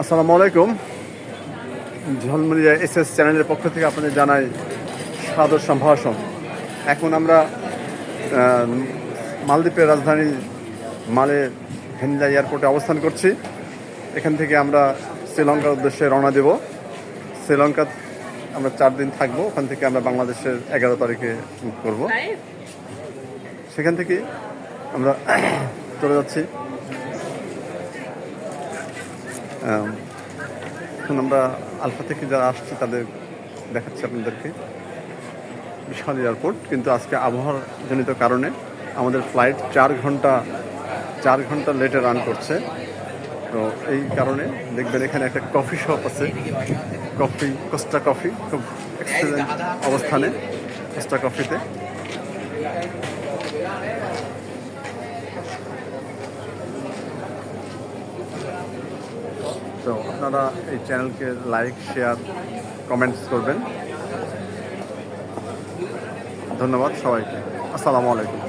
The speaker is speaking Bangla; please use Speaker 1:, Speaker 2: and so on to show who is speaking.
Speaker 1: আসসালামু আলাইকুম। ঝলমলিয়া এস এস চ্যানেলের পক্ষ থেকে আপনাদের জানাই সাদর সম্ভাষণ। এখন আমরা মালদ্বীপের রাজধানী মালে ভেনিলা এয়ারপোর্টে অবস্থান করছি। এখান থেকে আমরা শ্রীলঙ্কার উদ্দেশ্যে রওনা দেব। শ্রীলঙ্কা আমরা চার দিন থাকব। ওখান থেকে আমরা বাংলাদেশের এগারো তারিখে করব। সেখান থেকে আমরা চলে যাচ্ছি। এখন আমরা আলফা থেকে যারা আসছি, তাদের দেখাচ্ছি আপনাদেরকে। বিশাল এয়ারপোর্ট, কিন্তু আজকে আবহাওয়ার জনিত কারণে আমাদের ফ্লাইট চার ঘণ্টা চার ঘণ্টা লেটে রান করছে। তো এই কারণে দেখবেন এখানে একটা কফি শপ আছে। কফি, কোস্টা কফি, খুব এক্সেলেন্ট অবস্থানে কোস্টা কফিতে। তো আপনারা এই চ্যানেলকে লাইক শেয়ার কমেন্টস করবেন। ধন্যবাদ সবাইকে। আসসালামু আলাইকুম।